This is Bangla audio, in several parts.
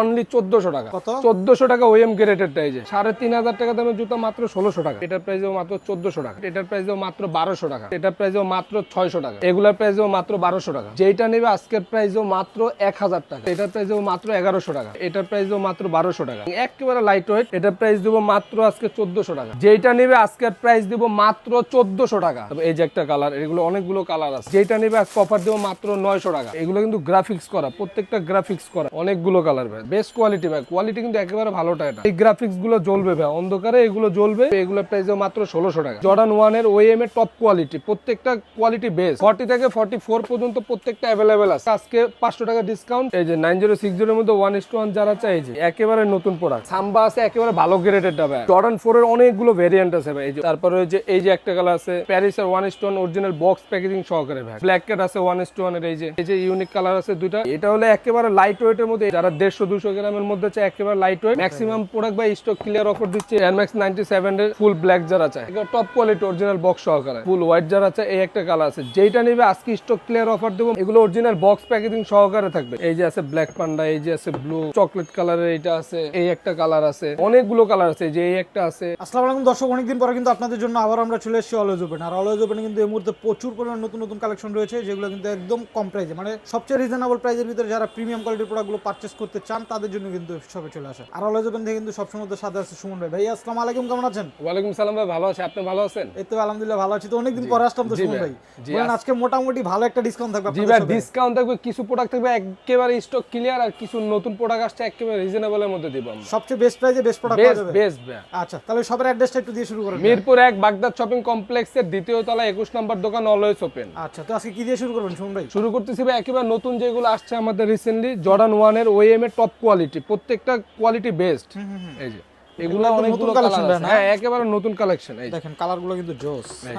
অনলি চোদ্দশো টাকা। চোদ্দশো টাকা ওএম গ্রেডের প্রাইজে সাড়ে তিন হাজার টাকা দামের জুতো মাত্র ষোলোশো টাকা। এটার প্রাইসেও মাত্র চোদ্দশো টাকা। এটার প্রাইসেও মাত্র বারোশো টাকা। এটার প্রাইসেও মাত্র ছয়শো টাকা। এগুলার প্রাইসেও মাত্র বারোশো টাকা। যেটা নেবে আজকের প্রাইসেও মাত্র এক হাজার টাকা। এটার প্রাইসেও মাত্র এগারোশো টাকা। এটার প্রাইসেও মাত্র বারোশো টাকা। একেবারে লাইট ওয়েট এটার প্রাইস দিব মাত্র আজকে চোদ্দশো টাকা। যেটা নেবে আজকের প্রাইস দিব মাত্র চোদ্দশো টাকা। এই যে একটা কালার এগুলো অনেকগুলো কালার আছে। যেটা নেবে আজকে অফার দেবো মাত্র নয়শো টাকা। এগুলো কিন্তু গ্রাফিক্স করা প্রত্যেকটা গ্রাফিক্স করা অনেকগুলো কালার ভাই। বেস্ট কোয়ালিটি ভাই, কোয়ালিটি কিন্তু একেবারে ভালোটা এটা। এই গ্রাফিক্সগুলো জ্বলবে ভাই, অন্ধকারে এগুলো জ্বলবে, এগুলো প্রাইস মাত্র ষোলোশো টাকা। জর্ডান ওয়ানের ওএম এর টপ কোয়ালিটি প্রত্যেকটা কোয়ালিটি বেস্ট ফর্টি থেকে ফর্টি ফোর পর্যন্ত প্রত্যেকটা অ্যাভেলেবেল আছে। আজকে পাঁচশো টাকা ডিসকাউন্ট এই যে নাইন জিরো সিক্স জিরোর মধ্যে ওয়ান ইস টু ওয়ান যারা চাই যে একেবারে নতুন প্রোডাক্ট সাম্বা আছে, একেবারে ভালো গ্রেডের ভাই। জর্ডান ফোর এর অনেকগুলো ভেরিয়েন্ট আছে ভাই, এই যে। তারপরে যে, এই যে একটা কালার আছে প্যারিস এর one one original box packaging সহকারে ভাই। ব্ল্যাক ক্যাট আছে ওয়ান ওয়ানের, এই যে এই যে ইউনিক কালার আছে দুইটা। এটা হলো একেবারে লাইট ওয়েট এর মধ্যে, যারা দেড়শো দুশো গ্রামের মধ্যে একেবারে লাইট ওয়েট ম্যাক্সিমাম প্রোডাক্ট বা স্টক ক্লিয়ার অফার দিচ্ছে এয়ারম্যাক্স নাইনটি সেভেন এর ফুল ব্ল্যাক যারা চায় টপ কোয়ালিটি অরিজিনাল বক্স সহকারে। ফুল হোয়াইট যারা চায় এই একটা কালার আছে। যেটা নেবে আজকে স্টক ক্লিয়ার অফার দেবো। এগুলো অরিজিনাল বক্স প্যাকেজিং সহকারে থাকবে। এই যে আছে ব্ল্যাক পান্ডা এই যে আছে ব্লু চকলেট কালারের এটা আছে, এই একটা কালার আছে। অনেকগুলো কালার আছে যে এই একটা আছে। আসসালামু আলাইকুম দর্শক, অনেকদিন পরে কিন্তু আপনাদের জন্য আবার আমরা চলে এসেছি অলওয়েজ ওপেন আর অলওয়েজ ওপেন কিন্তু এই মুহূর্তে প্রচুর পরিমাণ নতুন নতুন কালেকশন রয়েছে, যেগুলো কিন্তু একদম কম প্রাইসে মানে সবচেয়ে রিজনেবল প্রাইসের ভিতরে যারা প্রিমিয়াম কোয়ালিটির প্রোডাক্টগুলো পারচেস করতে চান তাদের জন্য কিন্তু সবে চলে আসে। আর অলওয়েজ ওপেন থেকে কিন্তু সবসময় তো সাথে আছে সুমন ভাই। ভাই আসসালামু আলাইকুম কেমন আছেন? ওয়ালাইকুম সালাম ভাই ভালো আছে। আপনি ভালো আছেন? এই তো আলহামদুলিল্লাহ ভালো আছি। তো অনেকদিন পরে আসলাম তো সুমন ভাই। বলেন আজকে মোটামুটি ভালো একটা ডিসকাউন্ট থাকবে জি ভাই ডিসকাউন্ট থাকবে কিছু প্রোডাক্ট থাকবে একেবারে স্টক ক্লিয়ার আর কিছু নতুন প্রোডাক্ট আসছে একেবারে রিজনেবলের মধ্যে দিব আমরা। সবচেয়ে বেস্ট প্রাইসে বেস্ট প্রোডাক্ট পাওয়া যাবে? বেস্ট ভাই আচ্ছা তাহলে সবার অ্যাড্রেসটা একটু দিয়ে শুরু করেন মিরপুর এক বাগদাদ শপিং কমপ্লেক্সের দ্বিতীয় তলা একুশ নম্বর দোকান অলওয়েজ ওপেন আচ্ছা তো আজকে কি দিয়ে শুরু করবেন সুমন ভাই? শুরু করতেছি ভাই একেবারে নতুন যেগুলো আসছে আমাদের রিসেন্টলি জর্ডান ওয়ানের ওএম এর টপ কোয়ালিটি প্রত্যেকটা কোয়ালিটি বেস্ট এই যে এগুলো অনেকগুলো নতুন কালেকশন না? হ্যাঁ একেবারে নতুন কালেকশন এই। দেখেন কালারগুলো কিন্তু জোস। হ্যাঁ?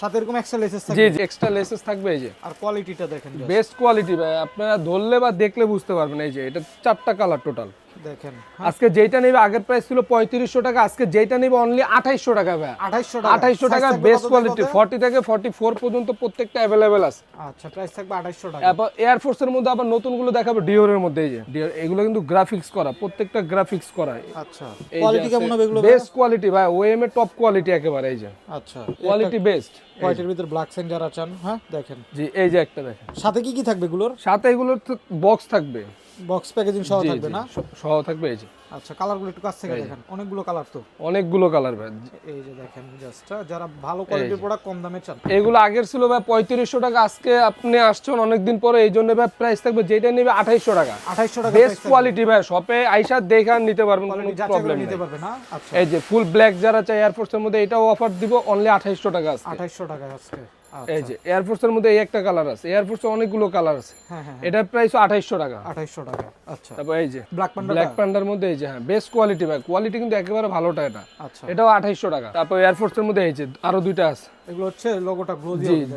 সাথে এরকম এক্সট্রা লেসেস জি জি এক্সট্রা লেসেস থাকবে এই যে। আর কোয়ালিটিটা দেখেন বেস্ট কোয়ালিটি ভাই আপনারা ধরলে বা দেখলে বুঝতে পারবেন এই যে এটা চারটা কালার টোটাল দেখেন আজকে যেটা নেবে আগের প্রাইস ছিল পঁয়ত্রিশশো টাকা আজকে যেটা নেবে অনলি আঠাইশশো টাকা ভাই। আঠাইশশো আঠাইশশো টাকা বেস্ট কোয়ালিটি ফর্টি থেকে ফর্টি ফোর পর্যন্ত প্রত্যেকটা অ্যাভেলেবেল আছে। আচ্ছা প্রাইস থাকবে আঠাইশশো টাকা। এয়ারফোর্সের মধ্যে আবার নতুনগুলো দেখাবে ডিওরের মধ্যে এই যে। ডিওর এগুলো কিন্তু গ্রাফিক্স করা প্রত্যেকটা গ্রাফিক্স করা। আচ্ছা কোয়ালিটি কেমন হবে এগুলো বেস্ট কোয়ালিটি ভাই ওএম এর টপ কোয়ালিটি একেবারে এই যে। আচ্ছা কোয়ালিটি বেস্ট হোয়াইটের ভিতরে ব্ল্যাক সাইন যারা চান হ্যাঁ দেখেন। জি এই যে একটা দেখেন। সাথে কি কি থাকবে এগুলোর? সাথে এগুলোর বক্স থাকবে। বক্স প্যাকেজিং সহ থাকবে না? সহ থাকবে এই যে। আচ্ছা কালারগুলো একটু কাছ থেকে দেখেন। অনেকগুলো কালার তো। অনেকগুলো কালার ভাই। এই যে দেখেন জাস্ট যারা ভালো কোয়ালিটির প্রোডাক্ট কম দামে চান। এগুলো আগের ছিল ভাই পঁয়ত্রিশশো টাকা আজকে আপনি আসছেন অনেকদিন পরে এই জন্য ভাই প্রাইস থাকবে যেটা নেবে আঠাইশশো টাকা। আঠাইশশো টাকা বেস্ট কোয়ালিটি ভাই শপে আইসা দেখা নিতে পারবেন কোনো প্রবলেম নিতে পারবে না? আচ্ছা। এই যে ফুল ব্ল্যাক যারা চাই এয়ারফোর্সের মধ্যে এটাও অফার দিব অনলি আঠাইশশো টাকা আজকে। আঠাইশশো টাকা আজকে। এই যে এয়ারফোর্সের মধ্যে এই একটা কালার আছে। এয়ারফোর্সে অনেকগুলো কালার আছে। হ্যাঁ হ্যাঁ এটার প্রাইস আঠাইশশো টাকা। আঠাইশশো টাকা। আচ্ছা। তারপর এই যে ব্ল্যাক পান্ডা ব্ল্যাক প্যান্ডার মধ্যে এই যে হ্যাঁ বেস্ট কোয়ালিটি ভাই। কোয়ালিটি কিন্তু একেবারে ভালোটা এটা। আচ্ছা। এটাও আঠাইশশো টাকা। তারপর এয়ারফোর্সের মধ্যে এই যে আরও দুইটা আছে। এগুলো হচ্ছে লোগোটা গ্লো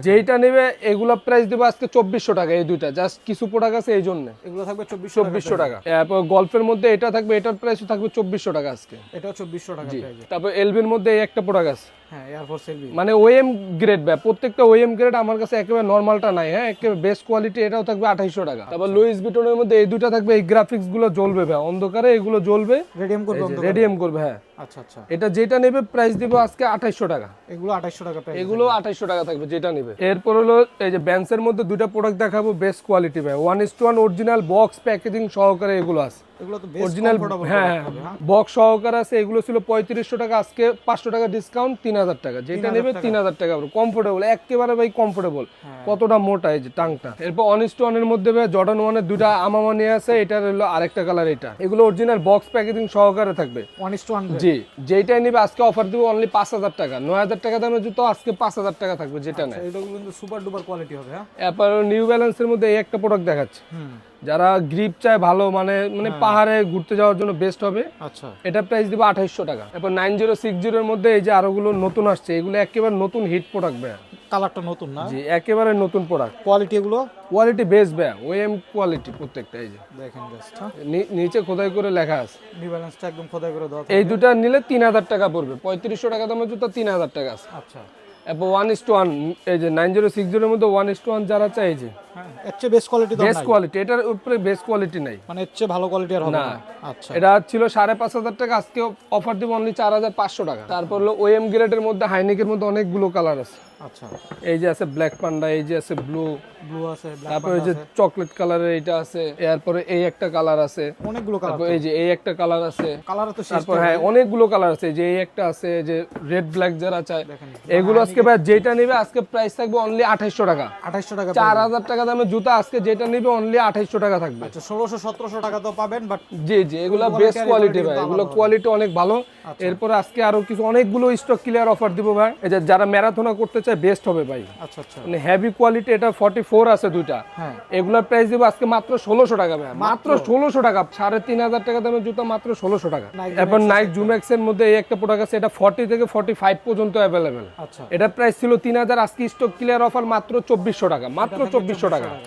জি নেবে এগুলো প্রাইস দেবো আজকে চব্বিশশো টাকা এই দুইটা। জাস্ট কিছু প্রোডাক্ট আছে এই জন্য। এগুলো থাকবে চব্বিশশো চব্বিশশো টাকা। তারপর গল্পের মধ্যে এটা থাকবে এটার প্রাইস থাকবে চব্বিশশো টাকা আজকে। এটাও চব্বিশশো টাকা তারপর এলবির মধ্যে এই একটা প্রোডাক্ট আছে। হ্যাঁ মানে ওএম গ্রেড ভাই প্রত্যেকটা ওএম গ্রেড আমার কাছে একেবারে নর্মালটা নাই হ্যাঁ? একেবারে বেস্ট কোয়ালিটি এটাও থাকবে আঠাইশশো টাকা। তারপর লুইস বিটনের মধ্যে এই দুইটা থাকবে এই গ্রাফিক্সগুলো জ্বলবে ভাই অন্ধকারে এগুলো জ্বলবে। রেডিয়াম করবে রেডিয়াম করবে হ্যাঁ। আচ্ছা আচ্ছা। এটা যেটা নেবে প্রাইস দিব আজকে আঠাইশশো টাকা। এগুলো আঠাইশশো টাকা প্রাইস এগুলো আঠাইশো টাকা থাকবে যেটা নেবে। এরপর হলো এই যে ব্যান্সের মধ্যে দুইটা প্রোডাক্ট দেখাবো বেস্ট কোয়ালিটি ভাই one is to one original box packaging সহকারে এগুলো আছে। এগুলো তো অরিজিনাল হ্যাঁ হ্যাঁ বক্স সহকারে আছে এগুলো ছিল পঁয়ত্রিশশো টাকা আজকে পাঁচশো টাকা ডিসকাউন্ট তিন হাজার টাকা। যেটা নেবে তিন হাজার টাকা কমফোর্টেবল একেবারে ভাই কমফোর্টেবল কতটা মোটা এই যে টাংটা? এরপর অনিস্ট ওয়ানের মধ্যে জর্ডান ওয়ানের দুইটা আমামা নিয়ে আছে এটার হলো আরেকটা কালার এটা। এগুলো অরিজিনাল বক্স প্যাকেজিং সহকারে থাকবে। ওয়ান ওয়ান জি নিবে আজকে অফার দিব অনলি পাঁচ হাজার টাকা। নয় হাজার টাকা দামের জুতো আজকে পাঁচ হাজার টাকা থাকবে যেটা নেয়। এগুলো কিন্তু সুপার ডুপার কোয়ালিটি হবে হ্যাঁ। এরপর নিউ ব্যালেন্সের মধ্যে এই একটা প্রোডাক্ট দেখাচ্ছে। হুম। যারা গ্রিপ চায় ভালো মানে মানে পাহাড়ে ঘুরতে যাওয়ার জন্য বেস্ট হবে। আচ্ছা। এটা প্রাইস দিব আঠাইশশো টাকা। এরপর নাইন জিরো সিক্স জিরোর মধ্যে এই যে আরোগুলো নতুন আসছে এগুলো একেবারে নতুন হিট প্রোডাক্ট ভাইয়া। কালারটা নতুন না? জি একেবারে নতুন প্রোডাক্ট কোয়ালিটি এগুলো? কোয়ালিটি বেস্ট ভাইয়া ওএম কোয়ালিটি প্রত্যেকটা এই যে। দেখেন জাস্ট হ্যাঁ। নিচে খোদাই করে লেখা আছে। নিউ ব্যালেন্সটা একদম খোদাই করে দেওয়া এই দুটা নিলে তিন হাজার টাকা পড়বে। পঁয়ত্রিশশো টাকা দামের জুতো তিন হাজার টাকা আছে। আচ্ছা। এরপর ওয়ান ইস টু ওয়ান এই যে নাইন জিরো সিক্স জিরোর মধ্যে ওয়ান ইস টু ওয়ান যারা চাই এই যে। হ্যাঁ। চেয়ে বেস্ট কোয়ালিটি বেস্ট কোয়ালিটি এটার উপরে বেস্ট কোয়ালিটি নাই। মানে চেয়ে ভালো কোয়ালিটি আর হবে না। আচ্ছা। এটা ছিল সাড়ে পাঁচ হাজার টাকা আজকে অফার দিব অনলি চার হাজার পাঁচশো টাকা। তারপর হলো ওএম গ্রেডের মধ্যে হাইনিকের মধ্যে অনেকগুলো কালার আছে। আচ্ছা। এই যে আছে ব্ল্যাক পান্ডা এই যে আছে ব্লু ব্লু আছে তারপরে যে চকলেট কালারের এইটা আছে। এরপরে এই একটা কালার আছে। অনেকগুলো কালার এই যে এই একটা কালার আছে। কালার তো শেষ তারপর হ্যাঁ অনেকগুলো কালার আছে। যে এই একটা আছে যে রেড ব্ল্যাক যারা চায়। এগুলো আজকে ভাই যেটা নেবে আজকে প্রাইস থাকবে অনলি আঠাইশশো টাকা। আঠাইশশো টাকা চার হাজার টাকা দামের জুতা আজকে যেটা নিবে অনলি আঠাইশশো টাকা থাকবে। আচ্ছা ষোলোশো সতেরোশো টাকা তো পাবেন বাট জি জি এগুলো বেস্ট কোয়ালিটি ভাই এগুলো কোয়ালিটি অনেক ভালো। এরপরে আজকে আরও কিছু অনেকগুলো স্টক ক্লিয়ার অফার দিব ভাই। এই যে যারা ম্যারাথনা করতে চায় বেস্ট হবে ভাই। আচ্ছা আচ্ছা। মানে হেভি কোয়ালিটি এটা ফর্টি ফোর আছে দুইটা। হ্যাঁ। এগুলোর প্রাইস দিব আজকে মাত্র ষোলোশো টাকা ভাই। মাত্র? ষোলোশো টাকা সাড়ে তিন হাজার টাকা দামের জুতা মাত্র ষোলোশো টাকা। Nike এরপর নাইক জুম্যাক্স এর মধ্যে এই একটা প্রোডাক্ট আছে এটা ফর্টি থেকে ফর্টি ফাইভ পর্যন্ত অ্যাভেলেবেল আচ্ছা। এটার প্রাইস ছিল তিন হাজার আজকে স্টক ক্লিয়ার অফার মাত্র চব্বিশশো টাকা মাত্র চব্বিশশো টাকা। ওকে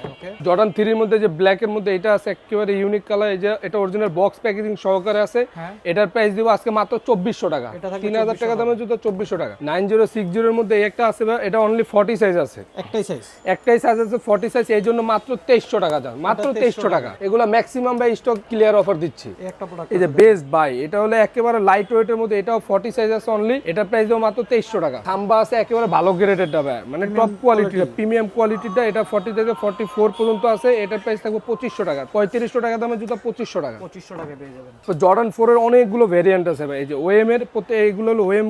জর্ডান থ্রির মধ্যে যে ব্ল্যাক এর মধ্যে এটা আছে একেবারে ইউনিক কালার এই যে এটা অরিজিনাল বক্স প্যাকেজিং সহকারে আছে। হ্যাঁ। এটার প্রাইস দিব আজকে মাত্র চব্বিশশো টাকা। তিন হাজার টাকা দামের জুতো চব্বিশশো টাকা। নাইন জিরো সিক্স জিরোর মধ্যে একটা আছে এটা অনলি ফর্টি সাইজ আছে। একটাই সাইজ একটাই সাইজ আছে ফর্টি সাইজ এই জন্য মাত্র তেইশশো টাকা দাম মাত্র তেইশশো টাকা। এগুলো ম্যাক্সিমাম ভাই স্টক ক্লিয়ার অফার দিচ্ছি। এই একটা প্রোডাক্ট এই যে বেস্ট বাই এটা হলো একেবারে লাইট ওয়েটের মধ্যে এটাও ফর্টি সাইজ আছে অনলি এটার প্রাইস দেবো মাত্র তেইশশো টাকা। থাম্বা আছে একেবারে ভালো গ্রেডেরটা ভাই মানে টপ কোয়ালিটিটা প্রিমিয়াম কোয়ালিটিটা এটা ফর্টি থেকে ফর্টি ফোর পর্যন্ত আছে এটার প্রাইস থাকবে পঁচিশশো টাকা। পঁয়ত্রিশশো টাকা দামের জুতা পঁচিশশো টাকা। পঁচিশশো টাকা পেয়ে যাবেন। তো জর্ডান ফোরের অনেকগুলো ভেরিয়েন্ট আছে ভাই। এই যে ওএম এর প্রতি এইগুলো হলো ওএম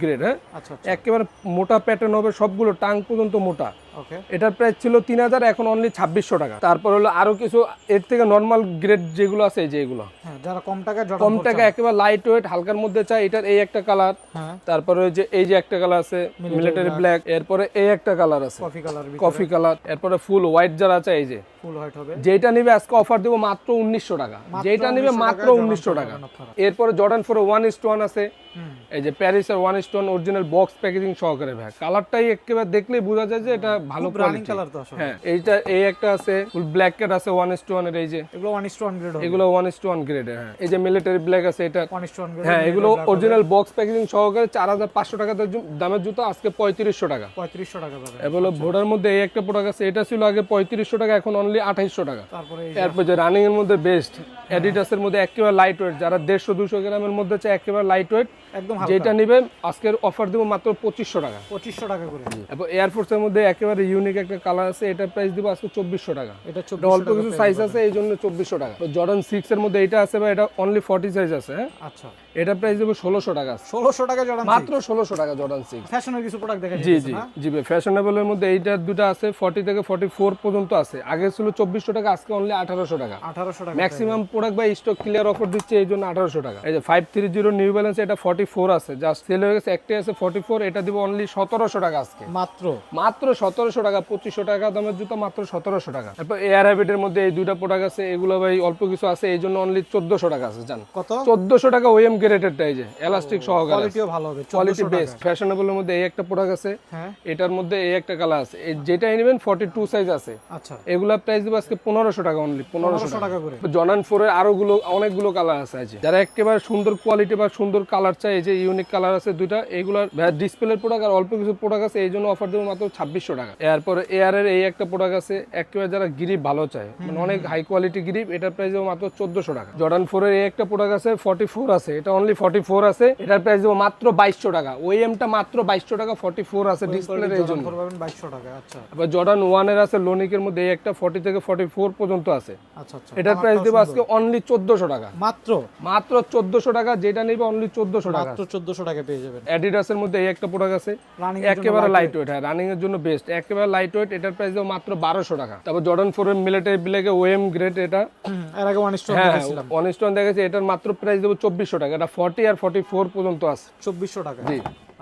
গ্রেড হ্যাঁ? আচ্ছা আচ্ছা। একেবারে মোটা প্যাটার্ন হবে সবগুলো টাং পর্যন্ত মোটা। এটার প্রাইস ছিল তিন হাজার এখন অনলি ছাব্বিশশো টাকা। তারপর হলো আরও কিছু এর থেকে নর্মাল গ্রেড যেগুলো আছে এই যে এগুলো। হ্যাঁ যারা কম জর্ডান কম টাকা একেবারে লাইট ওয়েট হালকার মধ্যে চাই এটার এই একটা কালার হ্যাঁ। তারপরে ওই যে এই যে একটা কালার আছে মিলিটারি ব্ল্যাক এরপরে এই একটা কালার আছে। কফি কালার কফি কালার এরপরে ফুল হোয়াইট যারা আছে এই যে। ফুল হোয়াইট হবে। যেটা নিবে আজকে অফার দিব মাত্র উনিশশো টাকা। যেটা নিবে মাত্র উনিশশো টাকা। এরপরে Jordan four one is one আছে এই যে প্যারিসের one stone original box packaging সহকারে ভাই। কালারটাই একেবারে দেখলেই বোঝা যায় যে এটা ভালো রানিং কালার তো আসলে। হ্যাঁ এইটা এই একটা আছে ফুল ব্ল্যাক ক্যাট আছে ওয়ান ইস এর এই যে। এগুলো one is to one grade এগুলো ওয়ান ইস ওয়ান গ্রেডের হ্যাঁ। এই যে মিলিটারি ব্ল্যাক আছে এটা one is to one grade হ্যাঁ এগুলো অরিজিনাল বক্স প্যাকেজিং সহকারে চার হাজার পাঁচশো টাকা দামের জুতো আজকে পঁয়ত্রিশশো টাকা। পঁয়ত্রিশশো টাকা পাবে এবার ভোটার মধ্যে এই একটা প্রোডাক্ট আছে এটা ছিল আগে পঁয়ত্রিশশো টাকা এখন অনলি আঠাইশশো টাকা। তারপরে এই এরপর যে রানিং এর মধ্যে বেস্ট অ্যাডিডাসের মধ্যে একেবারে লাইট ওয়েট যারা দেড়শো দুশো গ্রামের মধ্যে চায় একেবারে লাইট ওয়েট একদম যেটা নেবেন আজকের অফার দেবো মাত্র পঁচিশশো টাকা। পঁচিশশো টাকা করে। এরপর এয়ারফোর্সের মধ্যে একেবারে ইউনিক একটা কালার আছে প্রাইস দিব আজকে চব্বিশশো টাকা। এটা এটা অল্প কিছু সাইজ আছে এই জন্য চব্বিশশো টাকা। তো জর্ডান সিক্স এর মধ্যে এটা আছে বা এটা অনলি ফর্টি সাইজ আছে হ্যাঁ? আচ্ছা। এটার প্রাইস দেবো ষোলোশো টাকা ষোলোশো টাকা জর্ডান মাত্র ষোলোশো টাকা জর্ডান সিক্স ফ্যাশনের কিছু প্রোডাক্ট দেখা জি জি জি ফ্যাশনেবলের মধ্যে দুটো আছে ফর্টি থেকে ফর্টি ফোর পর্যন্ত আছে। আগে ছিল চব্বিশশো টাকা আজকে অনলি আঠারোশো টাকা। আঠারোশো টাকা ম্যাক্সিমাম প্রোডাক্ট বা স্টক ক্লিয়ার অফার দিচ্ছে এই জন্য আঠারোশো টাকা। এই যে five three zero new balance এটা ফর্টি ফোর আছে। জাস্ট সেল হয়ে গেছে একটাই আছে ফর্টি ফোর এটা দিব অনলি সতেরোশো টাকা আজকে। মাত্র? মাত্র সতেরোশো টাকা পঁচিশশো টাকা দামের জুতো মাত্র সতেরোশো টাকা। তারপর এয়ার হ্যাবিটের মধ্যে এই দুইটা প্রোডাক্ট আছে এগুলো ভাই অল্প কিছু আছে এই জন্য অনলি চোদ্দশো টাকা আছে জান। কত? চোদ্দশো টাকা ওএম গ্রেডেরটা এই যে এলাস্টিক সহকারে কোয়ালিটিও ভালো হবে কোয়ালিটি 1400 বেস্ট ফ্যাশনেবলের মধ্যে এই একটা প্রোডাক্ট আছে হ্যাঁ। এটার মধ্যে এই একটা কালার আছে। যেটা যেটাই নেবেন ফর্টি টু সাইজ আছে। আচ্ছা। এগুলা প্রাইস দেবো আজকে পনেরোশো টাকা অনলি পনেরোশো টাকা। করে। জনান ফোরের আরও গুলো অনেকগুলো কালার আছে আছে যারা একেবারে সুন্দর কোয়ালিটি বা সুন্দর কালার চাই এই যে ইউনিক কালার আছে দুইটা এইগুলার ডিসপ্লের প্রোডাক্ট আর অল্প কিছু প্রোডাক্ট আছে এই জন্য অফার দেবো মাত্র ছাব্বিশশো টাকা। এরপরে এয়ার এর এই একটা প্রোডাক্ট আছে একেবারে যারা গ্রিপ ভালো চায়। মানে অনেক হাই কোয়ালিটি গ্রিপ এটার প্রাইস দেবো মাত্র চোদ্দশো টাকা। জর্ডান ফোরের এই একটা প্রোডাক্ট আছে ফর্টি ফোর আছে এটা অনলি ফর্টি ফোর আছে এটার প্রাইস দেবো মাত্র বাইশশো টাকা। ওই এমটা মাত্র বাইশশো টাকা ফর্টি ফোর আছে ডিসপ্লের এই জন্য। বাইশশো টাকা আচ্ছা। আবার জর্ডান ওয়ানের আছে লোনিকের মধ্যে এই একটা ফর্টি থেকে ফর্টি ফোর পর্যন্ত আছে। আচ্ছা আচ্ছা। এটার প্রাইস দেবো আজকে অনলি চোদ্দশো টাকা। মাত্র? মাত্র চোদ্দশো টাকা যেটা নেবে অনলি চোদ্দশো টাকা। মাত্র চোদ্দশো টাকা পেয়ে যাবেন। অ্যাডিডাসের মধ্যে এই একটা প্রোডাক্ট আছে একেবারে লাইট ওয়েট হ্যাঁ রানিং এর জন্য বেস্ট একেবারে লাইট ওয়েট এটার প্রাইস দেবো মাত্র বারোশো টাকা। তারপর জর্ডন ফোর এম মিলিটারি ব্লেকে ওএম গ্রেড এটা। এর আগে ওয়ান স্টোন হ্যাঁ দেখেছি এটার মাত্র প্রাইস দেবো চব্বিশশো টাকা। এটা ফর্টি আর ফর্টি ফোর পর্যন্ত আছে। চব্বিশশো টাকা। জি।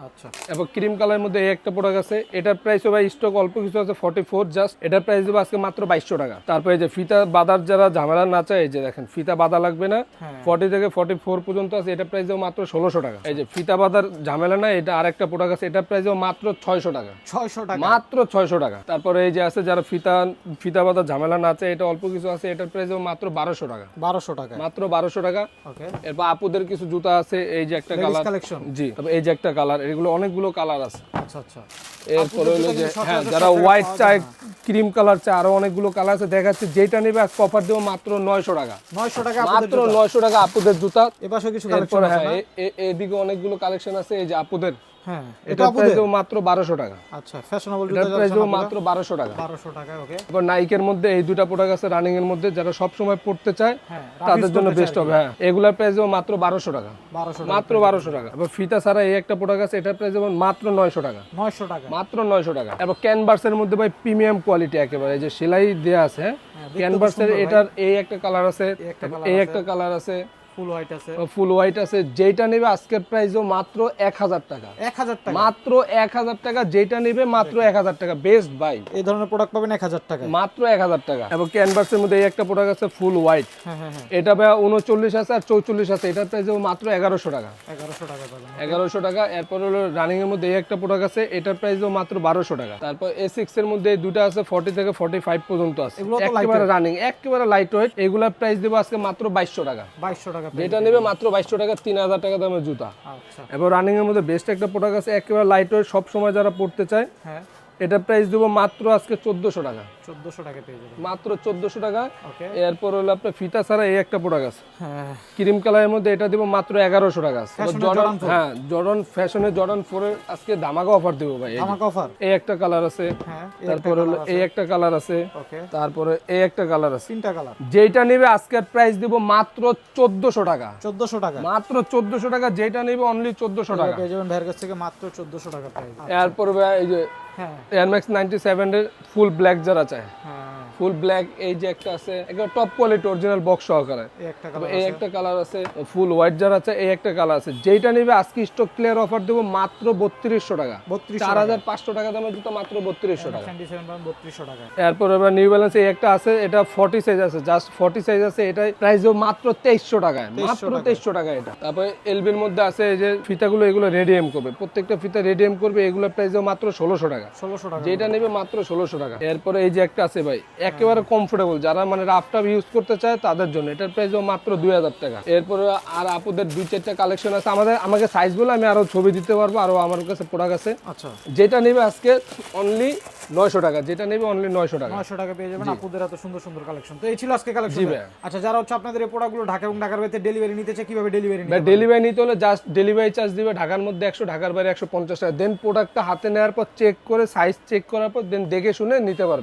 আচ্ছা। এবার ক্রিম কালারের মধ্যে এই একটা প্রোডাক্ট আছে এটার প্রাইস ভাই স্টক অল্প কিছু আছে ফর্টি ফোর জাস্ট এটার প্রাইস দেবো আজকে মাত্র বাইশশো টাকা। তারপরে যে ফিতা বাদার যারা ঝামেলা না চায় এই যে দেখেন ফিতা বাদা লাগবে না হ্যাঁ। ফর্টি থেকে ফর্টি ফোর পর্যন্ত আছে এটা প্রাইস দেবো মাত্র ষোলোশো টাকা। এই যে ফিতা বাদার ঝামেলা না এটা আরেকটা প্রোডাক্ট আছে এটা প্রাইস দেবো মাত্র ছয়শো টাকা। ছয়শো টাকা। মাত্র ছয়শো টাকা। তারপরে এই যে আছে যারা ফিতা ফিতা বাদার ঝামেলা না চায় এটা অল্প কিছু আছে এটার প্রাইস দেবো মাত্র বারোশো টাকা। বারোশো টাকা। মাত্র বারোশো টাকা। এরপর আপুদের কিছু জুতা আছে এই যে একটা কালার কালেকশন জি তবে এই যে একটা কালার এগুলো অনেকগুলো কালার আছে। আচ্ছা আচ্ছা। এরপরে হলো যে হ্যাঁ যারা হোয়াইট চায় ক্রিম কালার চায় আরও অনেকগুলো কালার আছে। দেখাচ্ছে যেটা নেবে আজকে অফার দেবো মাত্র নয়শো টাকা। নয়শো টাকা মাত্র নয়শো টাকা আপুদের জুতা। এপাশে কিছু এরপরে হ্যাঁ এ- এদিকে অনেকগুলো কালেকশন আছে এই যে আপুদের। হ্যাঁ। এটা এটা প্রাইস মাত্র বারোশো টাকা। আচ্ছা ফ্যাশনেবল এটার প্রাইস মাত্র বারোশো টাকা। বারোশো টাকা ওকে এবার নাইকের মধ্যে এই দুটা প্রোডাক্ট আছে রানিং এর মধ্যে যারা সব সময় পড়তে চায় হ্যাঁ তাদের জন্য বেস্ট হবে হ্যাঁ। এগুলার প্রাইস মাত্র বারোশো টাকা। বারোশো মাত্র বারোশো টাকা। এবার ফিতা ছাড়া এই একটা প্রোডাক্ট আছে এটার প্রাইস মাত্র নয়শো টাকা। নয়শো টাকা। মাত্র নয়শো টাকা। এবার ক্যানভাসের মধ্যে ভাই প্রিমিয়াম কোয়ালিটি একেবারে এই যে সেলাই দেওয়া আছে হ্যাঁ ক্যানভাসের এটার এই একটা কালার আছে এই। একটা কালার আছে। ফুল হোয়াইট আছে। ফুল হোয়াইট আছে। যেটা নেবে আজকের প্রাইসও মাত্র এক হাজার টাকা। এক হাজার টাকা। মাত্র এক হাজার টাকা যেটা নেবে মাত্র এক হাজার টাকা। বেস্ট ভাই এই ধরনের প্রোডাক্ট পাবেন এক হাজার টাকা মাত্র এক হাজার টাকা। এবং ক্যানভাসের মধ্যে এই একটা প্রোডাক্ট আছে ফুল হোয়াইট। হ্যাঁ হ্যাঁ হ্যাঁ। এটা ভাই উনচল্লিশ আছে আর চৌচল্লিশ আছে। এটার প্রাইস মাত্র এগারোশো টাকা। 1100 টাকা পাবেন। এগারোশো টাকা এরপর হলো রানিং এর মধ্যে এই একটা প্রোডাক্ট আছে এটার প্রাইস মাত্র বারোশো টাকা। তারপর এ সিক্স এর মধ্যে দুটা আছে ফর্টি থেকে ফর্টি ফাইভ পর্যন্ত আছে। একেবারে রানিং একেবারে লাইট ওয়েট এগুলার প্রাইস দেবো আজকে মাত্র বাইশশো টাকা। বাইশশো টাকা যেটা নেবে মাত্র বাইশশো টাকা তিন হাজার টাকা দামের জুতা। আচ্ছা। এবার রানিং এর মধ্যে বেস্ট একটা প্রোডাক্ট আছে একেবারে লাইট ওয়েট সব সময় যারা পড়তে চায় হ্যাঁ। এটার প্রাইস দেবো মাত্র আজকে চোদ্দশো টাকা। চোদ্দোশো টাকা পেয়ে যাবেন। মাত্র চোদ্দশো টাকা। এরপর হলো আপনার ফিতা ছাড়া এই একটা প্রোডাক্ট আছে। হ্যাঁ। ক্রিম কালারের মধ্যে এটা দিব মাত্র এগারোশো টাকা। আছে জর্ডান। হ্যাঁ জর্ডন ফ্যাশনে জর্ডন ফোরের আজকে ধামাকা অফার দেবো ভাই। অফার এই একটা কালার আছে। হ্যাঁ তারপর হলো এই একটা কালার আছে। তারপরে এই একটা কালার আছে। তিনটা কালার যেটা নেবে আজকের প্রাইস দিব মাত্র চোদ্দশো টাকা। চোদ্দশো টাকা। মাত্র চোদ্দশো টাকা যেটা নেবে অনলি চোদ্দশো টাকা। পেয়ে যাবেন ভাইয়ের কাছ থেকে মাত্র চোদ্দোশো টাকা প্রাইস এরপর ভাই এই যে এয়ারম্যাক্স নাইনটি সেভেনের ফুল ব্ল্যাক যারা চায়। ফুল ব্ল্যাক এই যে একটা আছে একটা টপ কোয়ালিটি অরিজিনাল বক্স সহকারে। এই একটা কালার আছে। ফুল হোয়াইট যার আছে এই একটা কালার আছে। যেটা নিবে আজকে স্টক ক্লিয়ার অফার দেবো মাত্র বত্রিশশো টাকা। চার হাজার পাঁচশো টাকা দামের জুতো মাত্র বত্রিশশো টাকা। বত্রিশশো টাকা এরপর এবার নিউ ব্যালেন্স এই একটা আছে এটা ফর্টি সাইজ আছে জাস্ট ফর্টি সাইজ আছে এটাই প্রাইস মাত্র তেইশশো টাকায়। মাত্র তেইশশো টাকা এটা। তারপরে এলবির মধ্যে আছে এই যে ফিতাগুলো এগুলো রেডিএম করবে। প্রত্যেকটা ফিতা রেডিয়াম করবে এগুলো প্রাইস মাত্র ষোলোশো টাকা ষোলোশো টাকা। যেটা নেবে মাত্র ষোলোশো টাকা। এরপরে এই যে একটা আছে ভাই একেবারে কমফোর্টেবল যারা মানে রাফ টাফ ইউজ করতে চায় তাদের জন্য। এটার মাত্র দুই হাজার টাকা। এরপরে আর আপুদের দুই চারটা কালেকশন আছে। আমাদের আমাকে সাইজ বলে আমি আরও ছবি দিতে পারব আরও আমার কাছে প্রোডাক্ট আছে। আচ্ছা। যেটা নেবে আজকে অনলি নয়শো টাকা। যেটা নেবে অনলি নয়শো টাকা। নয়শো টাকা পেয়ে যাবেন আপুদের এত সুন্দর সুন্দর কালেকশন তো এই ছিল আজকে কালেকশন আচ্ছা যারা হচ্ছে আপনাদের এই প্রোডাক্টগুলো ঢাকা এবং ঢাকার বাইরে ডেলিভারি নিতে চায় কীভাবে ডেলিভারি বা ডেলিভারি নিতে হলে জাস্ট ডেলিভারি চার্জ দিবে। ঢাকার মধ্যে একশো ঢাকার বাইরে একশো পঞ্চাশ টাকা। দেন প্রোডাক্টটা হাতে নেওয়ার পর চেক করে সাইজ চেক করার পর দেন দেখে শুনে নিতে পারবে।